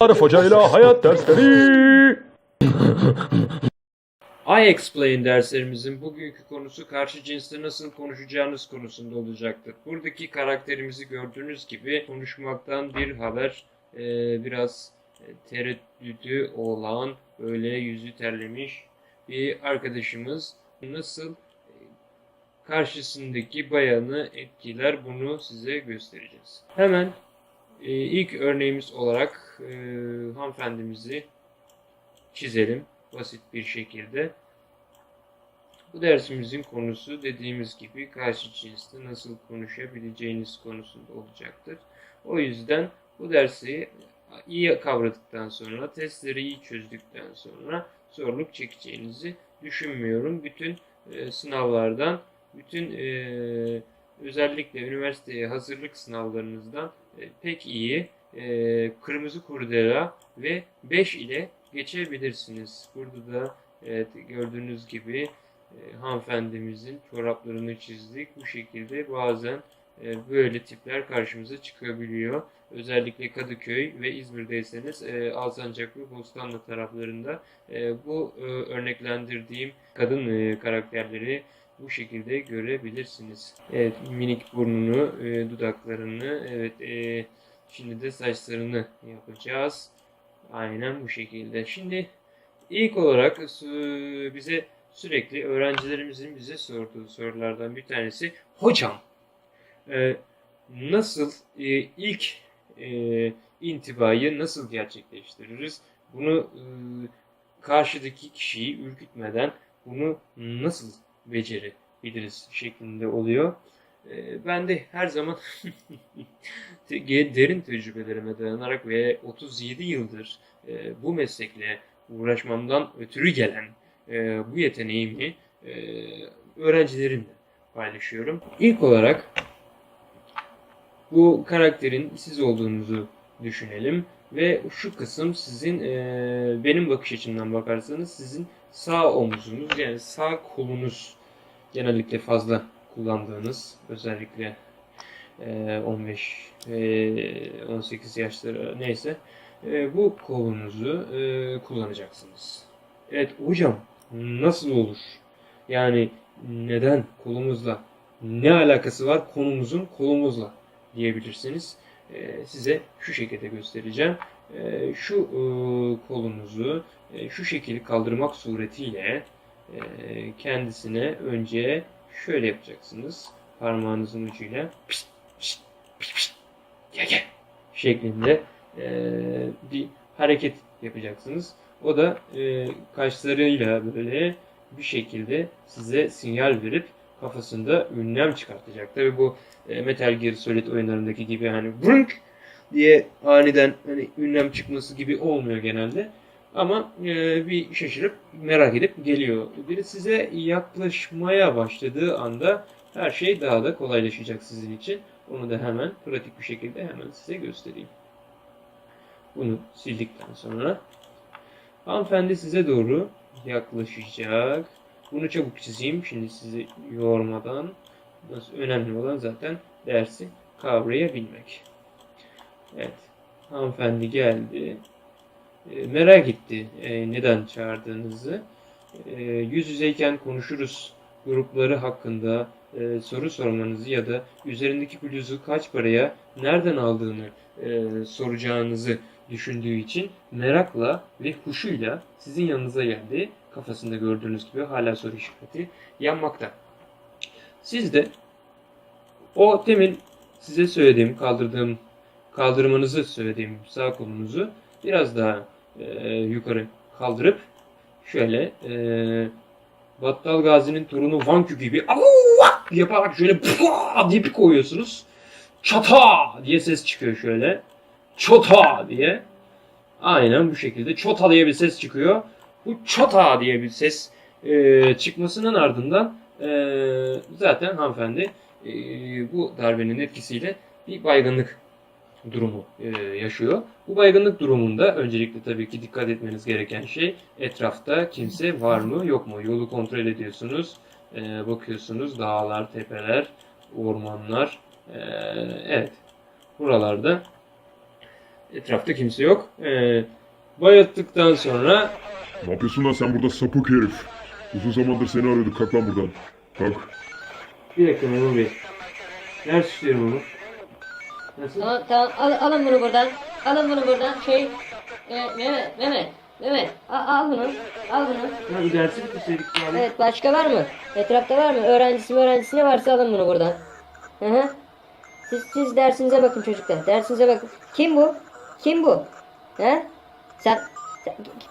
Arif Hoca ile hayat dersleri. I Explain derslerimizin bugünkü konusu karşı cinsle nasıl konuşacağınız konusunda olacaktır. Buradaki karakterimizi gördüğünüz gibi konuşmaktan bir haber e, biraz e, tereddütü olan böyle yüzü terlemiş bir arkadaşımız nasıl e, karşısındaki bayanı etkiler bunu size göstereceğiz. Hemen e, ilk örneğimiz olarak e, hanımefendimizi çizelim basit bir şekilde. Bu dersimizin konusu dediğimiz gibi karşı cinsle nasıl konuşabileceğiniz konusunda olacaktır. O yüzden bu dersi iyi kavradıktan sonra, testleri iyi çözdükten sonra zorluk çekeceğinizi düşünmüyorum. Bütün e, sınavlardan, bütün e, özellikle üniversiteye hazırlık sınavlarınızdan pek iyi e, kırmızı kurdela ve 5 ile geçebilirsiniz. Burada da evet, gördüğünüz gibi e, hanımefendimizin çoraplarını çizdik. Bu şekilde bazen e, böyle tipler karşımıza çıkabiliyor. Özellikle Kadıköy ve İzmir'deyseniz e, Alsancaklı, Bostanlı taraflarında e, bu e, örneklendirdiğim kadın e, karakterleri bu şekilde görebilirsiniz. Evet, minik burnunu, e, dudaklarını, evet, e, şimdi de saçlarını yapacağız. Aynen bu şekilde. Şimdi ilk olarak bize sürekli öğrencilerimizin bize sorduğu sorulardan bir tanesi hocam e, nasıl e, ilk e, intibayı nasıl gerçekleştiririz? Bunu e, karşıdaki kişiyi ürkütmeden bunu nasıl becerebiliriz şeklinde oluyor. E, ben de her zaman derin tecrübelerime dayanarak ve 37 yıldır e, bu meslekle uğraşmamdan ötürü gelen e, bu yeteneğimi e, öğrencilerimle paylaşıyorum. İlk olarak bu karakterin siz olduğunuzu düşünelim ve şu kısım sizin benim bakış açımdan bakarsanız sizin sağ omzunuz yani sağ kolunuz genellikle fazla kullandığınız özellikle e, 15 e, 18 yaşları neyse e, bu kolunuzu e, kullanacaksınız. Evet hocam nasıl olur? Yani neden kolumuzla ne alakası var konumuzun kolumuzla diyebilirsiniz. E, size şu şekilde göstereceğim. E, şu e, kolunuzu e, şu şekilde kaldırmak suretiyle e, kendisine önce şöyle yapacaksınız. Parmağınızın ucuyla pişt, pişt, pişt, pişt, gel gel şeklinde e, bir hareket yapacaksınız. O da e, kaşlarıyla böyle bir şekilde size sinyal verip kafasında ünlem çıkartacak. Tabi bu e, Metal Gear Solid oyunlarındaki gibi hani brunk diye aniden hani ünlem çıkması gibi olmuyor genelde. Ama e, bir şaşırıp merak edip geliyor. Biri size yaklaşmaya başladığı anda her şey daha da kolaylaşacak sizin için. Onu da hemen pratik bir şekilde hemen size göstereyim. Bunu sildikten sonra hanımefendi size doğru yaklaşacak. Bunu çabuk çizeyim şimdi sizi yormadan. Nasıl önemli olan zaten dersi kavrayabilmek. Evet. Hanımefendi geldi. E, merak etti e, neden çağırdığınızı. E, yüz yüzeyken konuşuruz grupları hakkında soru sormanızı ya da üzerindeki bluzu kaç paraya nereden aldığını soracağınızı düşündüğü için merakla ve huşuyla sizin yanınıza geldi. Kafasında gördüğünüz gibi hala soru işareti yanmakta. Siz de o demin size söylediğim, kaldırdığım, kaldırmanızı söylediğim sağ kolunuzu biraz daha e, yukarı kaldırıp şöyle e, Battal Gazi'nin torunu Vankü gibi yaparak şöyle pua bir koyuyorsunuz. Çata diye ses çıkıyor şöyle. Çota diye. Aynen bu şekilde çota diye bir ses çıkıyor. Bu çota diye bir ses e, çıkmasının ardından e, zaten hanımefendi e, bu darbenin etkisiyle bir baygınlık durumu e, yaşıyor. Bu baygınlık durumunda öncelikle tabii ki dikkat etmeniz gereken şey etrafta kimse var mı yok mu? Yolu kontrol ediyorsunuz. E, bakıyorsunuz dağlar, tepeler, ormanlar. E, evet. Buralarda Etrafta kimse yok. Bayattıktan sonra Ne yapıyorsun lan sen burada sapık herif? Uzun zamandır seni arıyorduk. Kalk lan buradan. Kalk. bir dakika memur bey. Ders işlerim onu. Nasıl? Tamam tamam al, alın bunu buradan. Alın bunu buradan. Şey e, Mehmet Mehmet Mehmet al, al bunu. Al bunu. Ya bu dersi bitirseydik bari. Evet başka var mı? Etrafta var mı? Öğrencisi mi öğrencisi ne varsa alın bunu buradan. Hı hı. Siz, siz dersinize bakın çocuklar. Dersinize bakın. Kim bu? Kim bu? He? Sen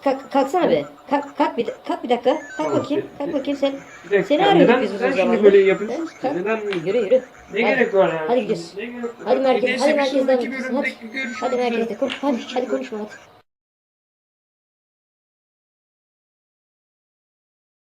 kalk, kalksana bir. Kalk, kalk bir kalk bir dakika. Kalk Tamam, bakayım. bir- Kalk bir- bakayım sen. Bir dakika. Seni arıyorduk neden, biz uzun neden şimdi zamandır. böyle yapıyorsun? Evet, kalk. Neden böyle? Yürü yürü. Ne Hadi. gerek var yani? Hadi gidiyoruz. Ne gerek var? Hadi merkez, Neyse, hadi bir merkezden sonraki gidiyoruz. bölümde Hadi. görüşmek Hadi üzere. merkezde konuş. Hadi, hadi konuşma hadi.